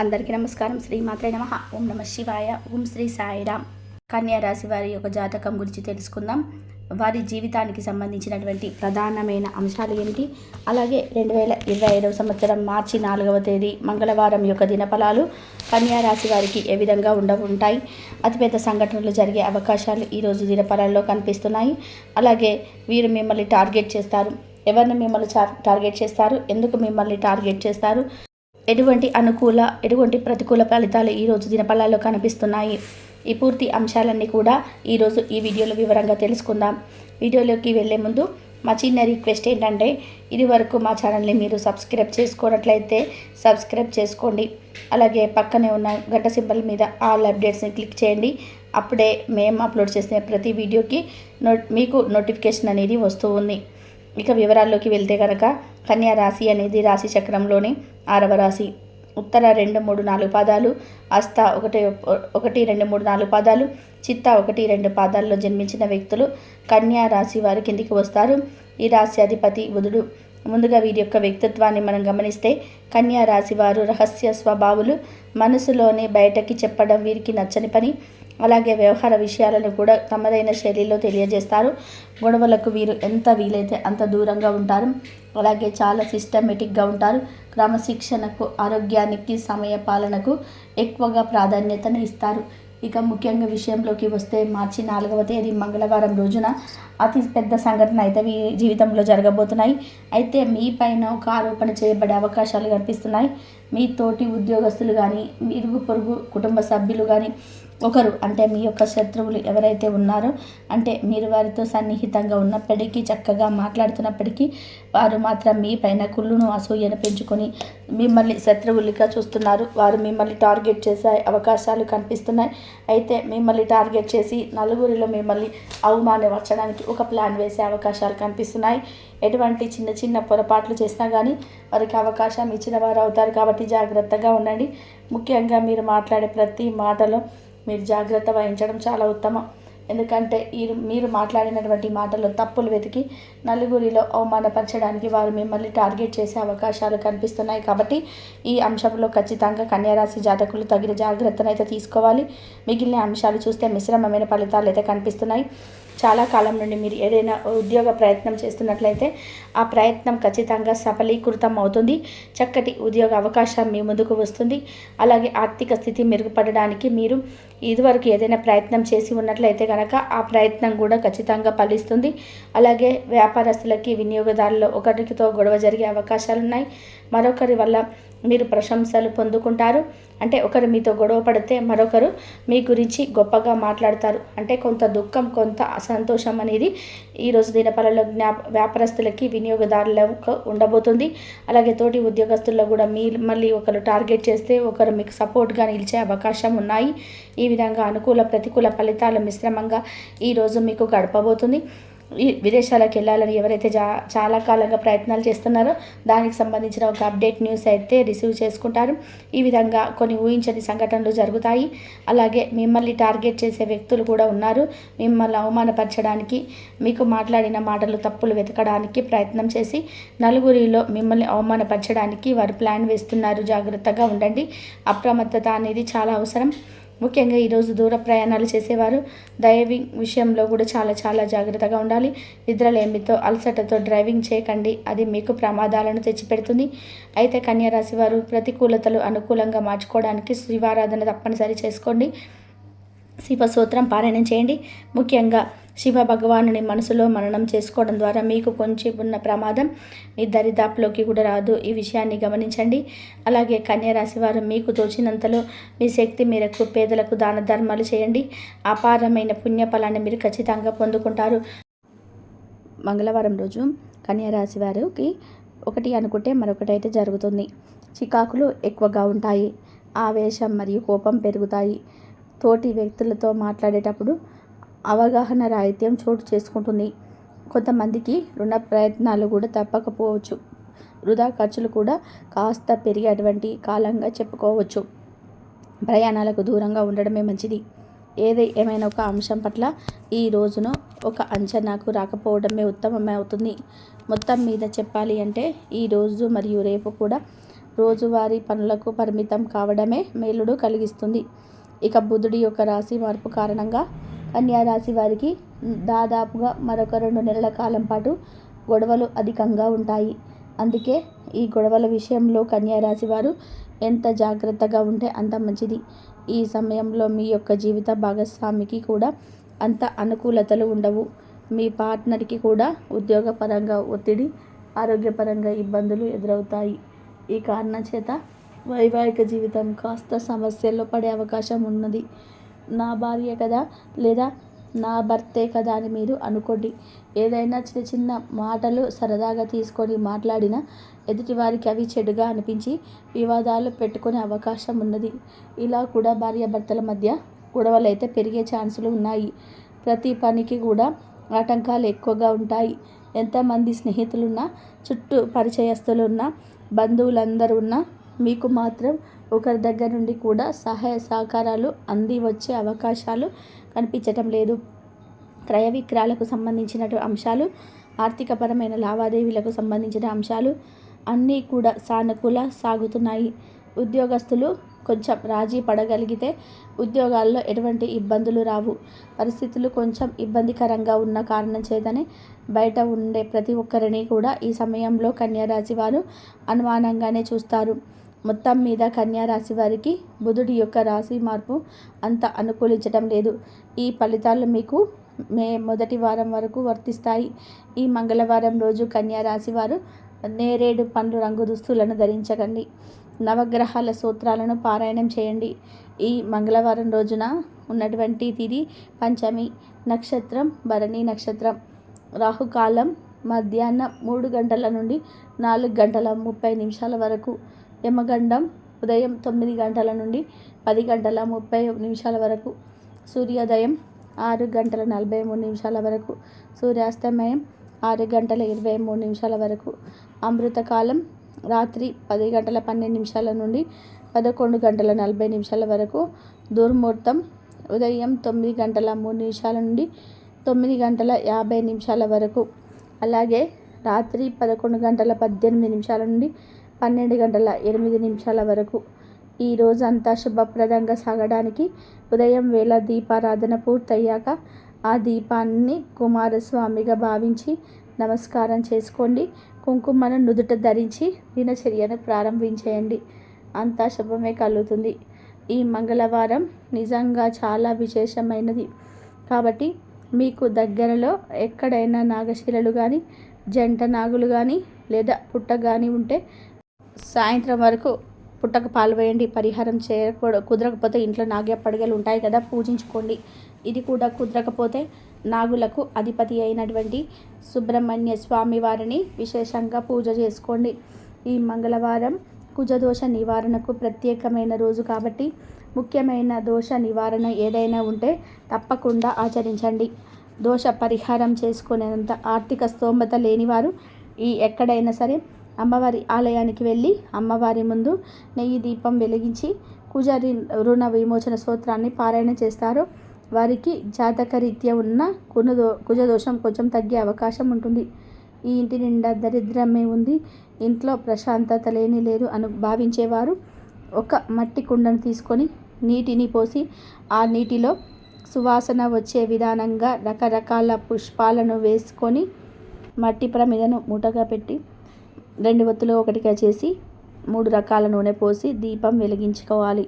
అందరికీ నమస్కారం. శ్రీ మాత్రే నమ. ఓం నమ శివాయ. ఓం శ్రీ సాయిరామ్. కన్యా రాశి వారి యొక్క జాతకం గురించి తెలుసుకుందాం. వారి జీవితానికి సంబంధించినటువంటి ప్రధానమైన అంశాలు ఏమిటి? అలాగే రెండు వేల ఇరవై ఐదవ సంవత్సరం మార్చి నాలుగవ తేదీ మంగళవారం యొక్క దినఫలాలు కన్యా రాశి వారికి ఏ విధంగా ఉండ ఉంటాయి? అతిపెద్ద సంఘటనలు జరిగే అవకాశాలు ఈరోజు దినఫలాల్లో కనిపిస్తున్నాయి. అలాగే వీరు మిమ్మల్ని టార్గెట్ చేస్తారు. ఎవరిని మిమ్మల్ని టార్గెట్ చేస్తారు? ఎందుకు మిమ్మల్ని టార్గెట్ చేస్తారు? ఎటువంటి అనుకూల ఎటువంటి ప్రతికూల ఫలితాలు ఈరోజు దినపలాల్లో కనిపిస్తున్నాయి? ఈ పూర్తి అంశాలన్నీ కూడా ఈరోజు ఈ వీడియోలో వివరంగా తెలుసుకుందాం. వీడియోలోకి వెళ్ళే ముందు మా చిన్న రిక్వెస్ట్ ఏంటంటే ఇది వరకు మా ఛానల్ని మీరు సబ్స్క్రైబ్ చేసుకోనట్లయితే సబ్స్క్రైబ్ చేసుకోండి. అలాగే పక్కనే ఉన్న గంట సింబల్ మీద ఆల్ అప్డేట్స్ని క్లిక్ చేయండి. అప్పుడే మేము అప్లోడ్ చేసిన ప్రతి వీడియోకి నో మీకు నోటిఫికేషన్ అనేది వస్తూ ఉంది. ఇక వివరాల్లోకి వెళ్తే కనుక కన్యా రాశి అనేది రాశి చక్రంలోని ఆరవ రాశి. ఉత్తర రెండు మూడు నాలుగు పాదాలు అస్త ఒకటి ఒకటి రెండు మూడు నాలుగు పాదాలు చిత్త ఒకటి రెండు పాదాల్లో జన్మించిన వ్యక్తులు కన్యా రాశి వారి కిందికి వస్తారు. ఈ రాశి అధిపతి బుధుడు. ముందుగా వీరి యొక్క వ్యక్తిత్వాన్ని మనం గమనిస్తే కన్యా రాశి వారు రహస్య స్వభావులు మనసులోనే బయటకి చెప్పడం వీరికి నచ్చని పని. అలాగే వ్యవహార విషయాలను కూడా తమదైన శైలిలో తెలియజేస్తారు. గొడవలకు వీరు ఎంత వీలైతే అంత దూరంగా ఉంటారు. అలాగే చాలా సిస్టమేటిక్గా ఉంటారు. క్రమశిక్షణకు ఆరోగ్యానికి సమయ పాలనకు ఎక్కువగా ప్రాధాన్యతను ఇస్తారు. ఇక ముఖ్యంగా విషయంలోకి వస్తే మార్చి నాలుగవ తేదీ మంగళవారం రోజున అతి పెద్ద సంఘటన అయితే మీ జీవితంలో జరగబోతున్నాయి. అయితే మీ పైన ఒక ఆరోపణ చేయబడే అవకాశాలు కనిపిస్తున్నాయి. మీ తోటి ఉద్యోగస్తులు కానీ ఇరుగు పొరుగు కుటుంబ సభ్యులు కానీ ఒకరు అంటే మీ యొక్క శత్రువులు ఎవరైతే ఉన్నారో అంటే మీరు వారితో సన్నిహితంగా ఉన్నప్పటికీ చక్కగా మాట్లాడుతున్నప్పటికీ వారు మాత్రం మీ పైన కుళ్ళును అసూయను పెంచుకొని మిమ్మల్ని శత్రువులుగా చూస్తున్నారు. వారు మిమ్మల్ని టార్గెట్ చేసే అవకాశాలు కనిపిస్తున్నాయి. అయితే మిమ్మల్ని టార్గెట్ చేసి నలుగురిలో మిమ్మల్ని అవమానపరచడానికి ఒక ప్లాన్ వేసే అవకాశాలు కనిపిస్తున్నాయి. ఎటువంటి చిన్న చిన్న పొరపాట్లు చేసినా కానీ వారికి అవకాశం ఇచ్చిన వారు అవుతారు కాబట్టి జాగ్రత్తగా ఉండండి. ముఖ్యంగా మీరు మాట్లాడే ప్రతి మాటలో మీరు జాగ్రత్త వహించడం చాలా ఉత్తమం. ఎందుకంటే ఈ మీరు మాట్లాడినటువంటి మాటలు తప్పులు వెతికి నలుగురిలో అవమానపరచడానికి వారు మిమ్మల్ని టార్గెట్ చేసే అవకాశాలు కనిపిస్తున్నాయి కాబట్టి ఈ అంశంలో ఖచ్చితంగా కన్యారాశి జాతకులు తగిన జాగ్రత్తనైతే తీసుకోవాలి. మిగిలిన అంశాలు చూస్తే మిశ్రమమైన ఫలితాలు అయితే కనిపిస్తున్నాయి. చాలా కాలం నుండి మీరు ఏదైనా ఉద్యోగ ప్రయత్నం చేస్తున్నట్లయితే ఆ ప్రయత్నం ఖచ్చితంగా సఫలీకృతం అవుతుంది. చక్కటి ఉద్యోగ అవకాశం మీ ముందుకు వస్తుంది. అలాగే ఆర్థిక స్థితి మెరుగుపడడానికి మీరు ఇదివరకు ఏదైనా ప్రయత్నం చేసి ఉన్నట్లయితే కనుక ఆ ప్రయత్నం కూడా ఖచ్చితంగా ఫలిస్తుంది. అలాగే వ్యాపారస్తులకి వినియోగదారులు ఒకరితో గొడవ జరిగే అవకాశాలు ఉన్నాయి మరొకరి వల్ల మీరు ప్రశంసలు పొందుకుంటారు. అంటే ఒకరు మీతో గొడవ పడితే మరొకరు మీ గురించి గొప్పగా మాట్లాడతారు. అంటే కొంత దుఃఖం కొంత సంతోషం అనేది ఈరోజు దినపలలో జ్ఞా వ్యాపారస్తులకి వినియోగదారులకు ఉండబోతుంది. అలాగే తోటి ఉద్యోగస్తుల్లో కూడా మీ మళ్ళీ ఒకరు టార్గెట్ చేస్తే ఒకరు మీకు సపోర్ట్గా నిలిచే అవకాశం ఉన్నాయి. ఈ విధంగా అనుకూల ప్రతికూల ఫలితాల మిశ్రమంగా ఈరోజు మీకు గడపబోతుంది. విదేశాలకు వెళ్ళాలని ఎవరైతే జా చాలా కాలంగా ప్రయత్నాలు చేస్తున్నారో దానికి సంబంధించిన ఒక అప్డేట్ న్యూస్ అయితే రిసీవ్ చేసుకుంటారు. ఈ విధంగా కొన్ని ఊహించని సంఘటనలు జరుగుతాయి. అలాగే మిమ్మల్ని టార్గెట్ చేసే వ్యక్తులు కూడా ఉన్నారు. మిమ్మల్ని అవమానపరచడానికి మీకు మాట్లాడిన మాటలు తప్పులు వెతకడానికి ప్రయత్నం చేసి నలుగురిలో మిమ్మల్ని అవమానపరచడానికి వారు ప్లాన్ వేస్తున్నారు. జాగ్రత్తగా ఉండండి. అప్రమత్తత అనేది చాలా అవసరం. ముఖ్యంగా ఈరోజు దూర ప్రయాణాలు చేసేవారు. డ్రైవింగ్ విషయంలో కూడా చాలా చాలా జాగ్రత్తగా ఉండాలి. నిద్రలేమితో అలసటతో డ్రైవింగ్ చేయకండి. అది మీకు ప్రమాదాలను తెచ్చిపెడుతుంది. అయితే కన్యారాశి వారు ప్రతికూలతలు అనుకూలంగా మార్చుకోవడానికి శివారాధన తప్పనిసరి చేసుకోండి. శివ సూత్రం పారాయణం చేయండి. ముఖ్యంగా శివ భగవానుని మనసులో మననం చేసుకోవడం ద్వారా మీకు కొంచెం ఉన్న ప్రమాదం మీ దరిదాపులోకి కూడా రాదు. ఈ విషయాన్ని గమనించండి. అలాగే కన్యరాశి వారు మీకు తోచినంతలో మీ శక్తి మేరకు పేదలకు దాన ధర్మాలు చేయండి. అపారమైన పుణ్యఫలాన్ని మీరు ఖచ్చితంగా పొందుకుంటారు. మంగళవారం రోజు కన్యరాశి వారికి ఒకటి అనుకుంటే మరొకటి అయితే జరుగుతుంది. చికాకులు ఎక్కువగా ఉంటాయి. ఆవేశం మరియు కోపం పెరుగుతాయి. తోటి వ్యక్తులతో మాట్లాడేటప్పుడు అవగాహన రాహిత్యం చోటు చేసుకుంటుంది. కొంతమందికి రుణ ప్రయత్నాలు కూడా తప్పకపోవచ్చు. వృధా ఖర్చులు కూడా కాస్త పెరిగేటువంటి కాలంగా చెప్పుకోవచ్చు. ప్రయాణాలకు దూరంగా ఉండడమే మంచిది. ఏది ఏమైనా ఒక అంశం పట్ల ఈ రోజున ఒక అంచనాకు రాకపోవడమే ఉత్తమమే అవుతుంది మొత్తం మీద చెప్పాలి అంటే ఈ రోజు మరియు రేపు కూడా రోజువారీ పనులకు పరిమితం కావడమే మేలుడు కలిగిస్తుంది. ఇక బుధుడి యొక్క రాశి మార్పు కారణంగా కన్యారాశి వారికి దాదాపుగా మరొక రెండు నెలల కాలం పాటు గొడవలు అధికంగా ఉంటాయి. అందుకే ఈ గొడవల విషయంలో కన్యారాశి వారు ఎంత జాగ్రత్తగా ఉంటే అంత మంచిది. ఈ సమయంలో మీ యొక్క జీవిత భాగస్వామికి కూడా అంత అనుకూలతలు ఉండవు. మీ పార్ట్నర్కి కూడా ఉద్యోగపరంగా ఒత్తిడి ఆరోగ్యపరంగా ఇబ్బందులు ఎదురవుతాయి. ఈ కారణం చేత వైవాహిక జీవితం కాస్త సమస్యల్లో పడే అవకాశం ఉన్నది. నా భార్య కదా లేదా నా భర్తే కదా అని మీరు అనుకోండి. ఏదైనా చిన్న చిన్న మాటలు సరదాగా తీసుకొని మాట్లాడిన ఎదుటివారికి అవి చెడుగా అనిపించి వివాదాలు పెట్టుకునే అవకాశం ఉన్నది. ఇలా కూడా భార్యాభర్తల మధ్య గొడవలు అయితే పెరిగే ఛాన్సులు ఉన్నాయి. ప్రతి పనికి కూడా ఆటంకాలు ఎక్కువగా ఉంటాయి. ఎంతమంది స్నేహితులున్నా చుట్టూ పరిచయస్తులున్నా బంధువులందరూ ఉన్నా మీకు మాత్రం ఒకరి దగ్గర నుండి కూడా సహాయ సహకారాలు అంది వచ్చే అవకాశాలు కనిపించటం లేదు. క్రయ విక్రయాలకు సంబంధించిన అంశాలు ఆర్థికపరమైన లావాదేవీలకు సంబంధించిన అంశాలు అన్నీ కూడా సానుకూల సాగుతున్నాయి. ఉద్యోగస్తులు కొంచెం రాజీ పడగలిగితే ఉద్యోగాల్లో ఎటువంటి ఇబ్బందులు రావు. పరిస్థితులు కొంచెం ఇబ్బందికరంగా ఉన్న కారణం చేతనే బయట ఉండే ప్రతి ఒక్కరిని కూడా ఈ సమయంలో కన్యారాశి వారు అనుమానంగానే చూస్తారు. మొత్తం మీద కన్యా రాశి వారికి బుధుడి యొక్క రాశి మార్పు అంత అనుకూలించడం లేదు. ఈ ఫలితాలు మీకు మే మొదటి వారం వరకు వర్తిస్తాయి. ఈ మంగళవారం రోజు కన్యా రాశి వారు నేరేడు పండ్లు రంగు దుస్తులను ధరించకండి. నవగ్రహాల సూత్రాలను పారాయణం చేయండి. ఈ మంగళవారం రోజున ఉన్నటువంటి తిది పంచమి నక్షత్రం భరణి నక్షత్రం రాహుకాలం మధ్యాహ్నం మూడు గంటల నుండి నాలుగు గంటల ముప్పై నిమిషాల వరకు యమగండం ఉదయం తొమ్మిది గంటల నుండి పది గంటల ముప్పై నిమిషాల వరకు సూర్యోదయం ఆరు గంటల నలభై మూడు నిమిషాల వరకు సూర్యాస్తమయం ఆరు గంటల ఇరవై మూడు నిమిషాల వరకు అమృతకాలం రాత్రి పది గంటల పన్నెండు నిమిషాల నుండి పదకొండు గంటల నలభై నిమిషాల వరకు దుర్ముహూర్తం ఉదయం తొమ్మిది గంటల మూడు నిమిషాల నుండి తొమ్మిది గంటల యాభై నిమిషాల వరకు అలాగే రాత్రి పదకొండు గంటల పద్దెనిమిది నిమిషాల నుండి పన్నెండు గంటల ఎనిమిది నిమిషాల వరకు. ఈ రోజంతా శుభప్రదంగా సాగడానికి ఉదయం వేళ దీపారాధన పూర్తయ్యాక ఆ దీపాన్ని కుమారస్వామిగా భావించి నమస్కారం చేసుకోండి. కుంకుమను నుదుట ధరించి దినచర్యను ప్రారంభించేయండి. అంతా శుభమే కలుగుతుంది. ఈ మంగళవారం నిజంగా చాలా విశేషమైనది. కాబట్టి మీకు దగ్గరలో ఎక్కడైనా నాగశిలలు కానీ జంట నాగులు కానీ లేదా పుట్ట కానీ ఉంటే సాయంత్రం వరకు పుట్టక పాలు వేయండి పరిహారం చేయకూడ కుదరకపోతే ఇంట్లో నాగ్య పడగలు ఉంటాయి కదా పూజించుకోండి. ఇది కూడా కుదరకపోతే నాగులకు అధిపతి అయినటువంటి సుబ్రహ్మణ్య స్వామి వారిని విశేషంగా పూజ చేసుకోండి. ఈ మంగళవారం కుజదోష నివారణకు ప్రత్యేకమైన రోజు కాబట్టి ముఖ్యమైన దోష నివారణ ఏదైనా ఉంటే తప్పకుండా ఆచరించండి. దోష పరిహారం చేసుకునేంత ఆర్థిక స్తోమత లేనివారు ఈ ఎక్కడైనా సరే అమ్మవారి ఆలయానికి వెళ్ళి అమ్మవారి ముందు నెయ్యి దీపం వెలిగించి పూజారి రుణ విమోచన స్తోత్రాన్ని పారాయణ చేస్తారు. వారికి జాతకరీత్యా ఉన్న కునదో కుజదోషం కొంచెం తగ్గే అవకాశం ఉంటుంది. ఈ ఇంటి నిండా దరిద్రమే ఉంది. ఇంట్లో ప్రశాంతత లేని లేదు అను భావించేవారు ఒక మట్టి కుండను తీసుకొని నీటిని పోసి ఆ నీటిలో సువాసన వచ్చే విధానంగా రకరకాల పుష్పాలను వేసుకొని మట్టి ప్రమిదను మూటగా పెట్టి రెండు ఒత్తులు ఒకటిగా చేసి మూడు రకాల నూనె పోసి దీపం వెలిగించుకోవాలి.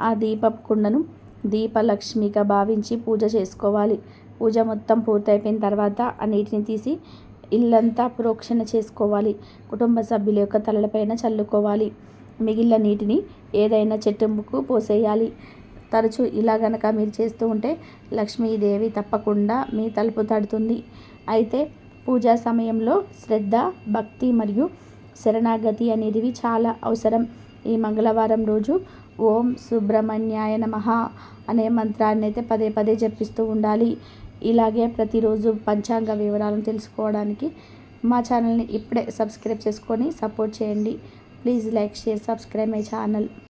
ఆ దీప కుండను దీపలక్ష్మిగా భావించి పూజ చేసుకోవాలి. పూజ మొత్తం పూర్తయిపోయిన తర్వాత ఆ నీటిని తీసి ఇల్లంతా ప్రోక్షణ చేసుకోవాలి. కుటుంబ సభ్యుల యొక్క తలలపైన చల్లుకోవాలి. మిగిలిన నీటిని ఏదైనా చెట్టుముకు పోసేయాలి. తరచూ ఇలా గనక మీరు చేస్తూ ఉంటే లక్ష్మీదేవి తప్పకుండా మీ తలుపు తడుతుంది. అయితే పూజా సమయంలో శ్రద్ధ భక్తి మరియు శరణాగతి అనేటివి చాలా అవసరం. ఈ మంగళవారం రోజు ఓం సుబ్రహ్మణ్యాయ నమ అనే మంత్రాన్ని అయితే పదే పదే జపిస్తూ ఉండాలి. ఇలాగే ప్రతిరోజు పంచాంగ వివరాలను తెలుసుకోవడానికి మా ఛానల్ని ఇప్పుడే సబ్స్క్రైబ్ చేసుకొని సపోర్ట్ చేయండి. Please like share subscribe my channel.